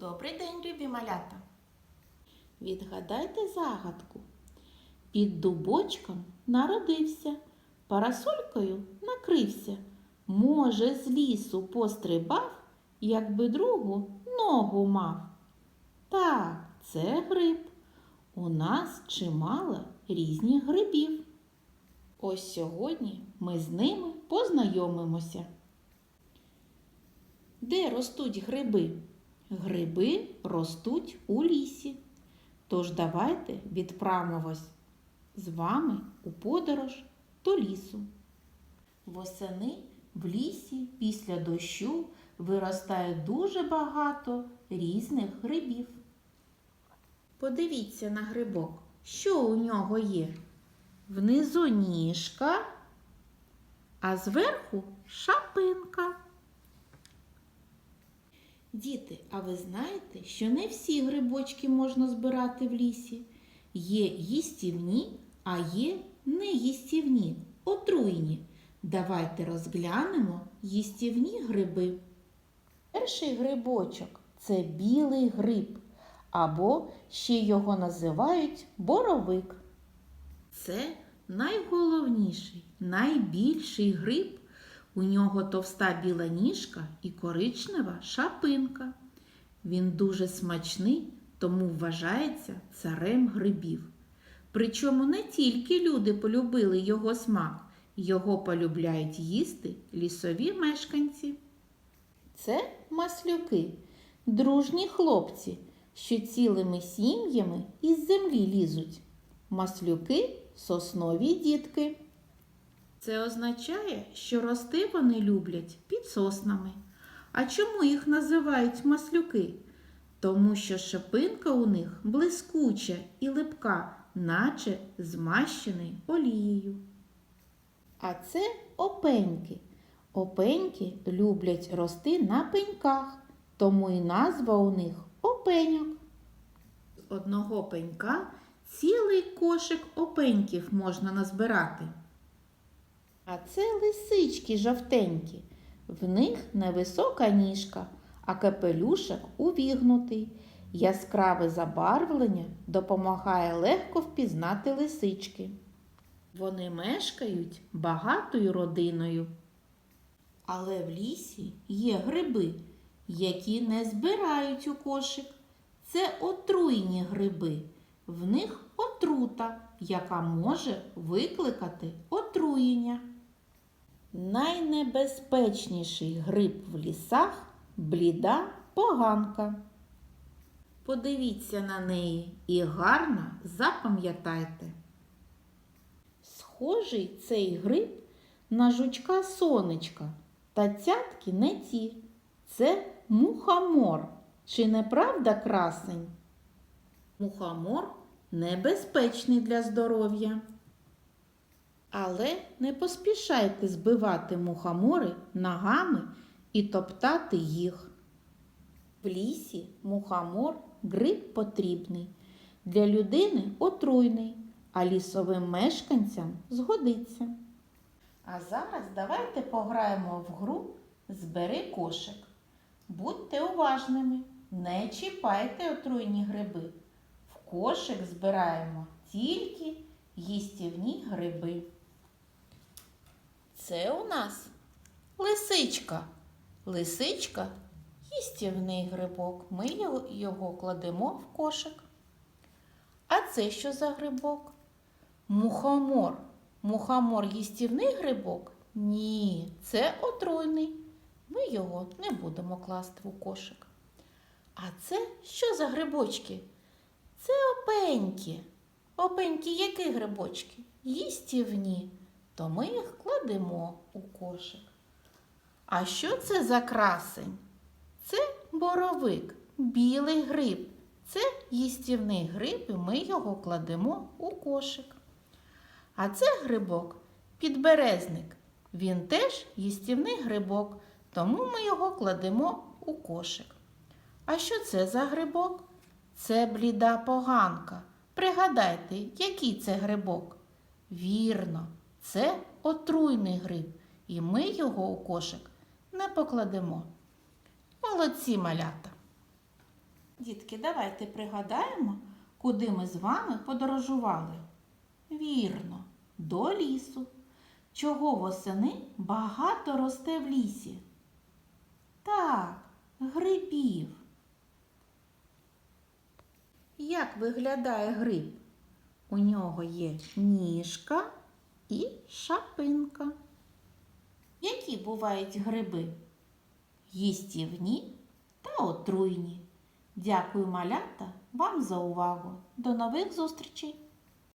Добрий день, любі малята. Відгадайте загадку. Під дубочком народився, парасолькою накрився. Може, з лісу пострибав, якби другу ногу мав. Так, це гриб. У нас чимало різних грибів. Ось сьогодні ми з ними познайомимося. Де ростуть гриби? Гриби ростуть у лісі. Тож давайте відправимось з вами у подорож до лісу. Восени в лісі після дощу виростає дуже багато різних грибів. Подивіться на грибок, що у нього є. Внизу ніжка, а зверху шапинка. Діти, а ви знаєте, що не всі грибочки можна збирати в лісі? Є їстівні, а є неїстівні, отруйні. Давайте розглянемо їстівні гриби. Перший грибочок це білий гриб, або ще його називають боровик. Це найголовніший, найбільший гриб. У нього товста біла ніжка і коричнева шапинка. Він дуже смачний, тому вважається царем грибів. Причому не тільки люди полюбили його смак, його полюбляють їсти лісові мешканці. Це маслюки, дружні хлопці, що цілими сім'ями із землі лізуть. Маслюки соснові дітки. Це означає, що рости вони люблять під соснами. А чому їх називають маслюки? Тому що шипинка у них блискуча і липка, наче змащений олією. А це опеньки. Опеньки люблять рости на пеньках, тому і назва у них опеньок. З одного пенька цілий кошик опеньків можна назбирати. А це лисички жовтенькі. В них невисока ніжка, а капелюшок увігнутий. Яскраве забарвлення допомагає легко впізнати лисички. Вони мешкають багатою родиною. Але в лісі є гриби, які не збирають у кошик. Це отруйні гриби. В них отрута, яка може викликати отруєння. Найнебезпечніший гриб в лісах бліда поганка. Подивіться на неї і гарно запам'ятайте. Схожий цей гриб на жучка сонечка, та цятки не ті. Це мухомор. Чи не правда красень? Мухомор небезпечний для здоров'я. Але не поспішайте збивати мухомори ногами і топтати їх. В лісі мухомор гриб потрібний, для людини отруйний, а лісовим мешканцям згодиться. А зараз давайте пограємо в гру Збери кошик. Будьте уважними, не чіпайте отруйні гриби. В кошик збираємо тільки їстівні гриби. Це у нас лисичка. Лисичка їстівний грибок. Ми його, кладемо в кошик. А це що за грибок? Мухомор. Мухомор їстівний грибок? Ні, це отруйний. Ми його не будемо класти у кошик. А це що за грибочки? Це опеньки. Опеньки які грибочки? Їстівні, то ми їх кладемо у кошик. А що це за красень? Це боровик, білий гриб. Це їстівний гриб, і ми його кладемо у кошик. А це грибок підберезник. Він теж їстівний грибок, тому ми його кладемо у кошик. А що це за грибок? Це бліда поганка. Пригадайте, який це грибок? Вірно, це отруйний гриб, і ми його у кошик не покладемо. Молодці малята! Дітки, давайте пригадаємо, куди ми з вами подорожували. Вірно, до лісу. Чого восени багато росте в лісі? Так, грибів. Як виглядає гриб? У нього є ніжка і шапинка. Які бувають гриби? Їстівні та отруйні. Дякую, малята, вам за увагу. До нових зустрічей!